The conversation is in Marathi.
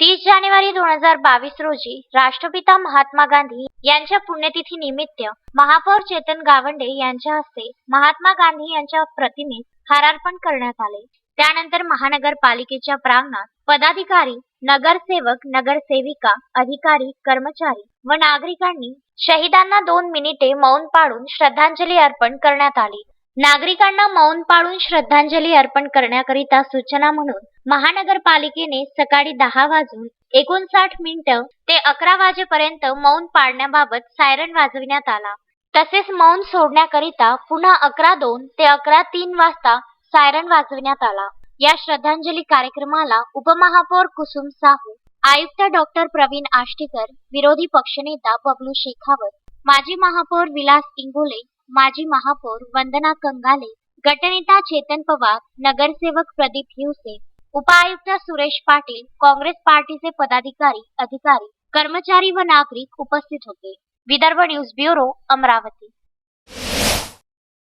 तीस जानेवारी दोन हजार बावीस रोजी राष्ट्रपिता महात्मा गांधी यांच्या पुण्यतिथी निमित्त महापौर चेतन गावंडे यांच्या हस्ते महात्मा गांधी यांच्या प्रतिमेस हारार्पण करण्यात आले. त्यानंतर महानगरपालिकेच्या प्रांगणात पदाधिकारी नगरसेवक नगरसेविका अधिकारी कर्मचारी व नागरिकांनी शहीदांना दोन मिनिटे मौन पाळून श्रद्धांजली अर्पण करण्यात आली. नागरिकांना मौन पाळून श्रद्धांजली अर्पण करण्याकरिता सूचना म्हणून महानगरपालिकेने सकाळी दहा वाजून एकोणसाठ मिनिटं ते अकरा वाजेपर्यंत मौन पाळण्याबाबत सायरन वाजविण्यात आला. तसेच मौन सोडण्याकरिता पुन्हा अकरा दोन ते अकरा तीन वाजता सायरन वाजविण्यात आला. या श्रद्धांजली कार्यक्रमाला उपमहापौर कुसुम साहू आयुक्त डॉक्टर प्रवीण आष्टीकर विरोधी पक्षनेता बबलू शेखावत माजी महापौर विलास इंगोले माजी महापौर वंदना कंगाले गटनेता चेतन पवार नगरसेवक प्रदीप हिवसे उपायुक्त सुरेश पाटील काँग्रेस पार्टीचे पदाधिकारी अधिकारी कर्मचारी व नागरिक उपस्थित होते. Vidarbha news bureau Amravati.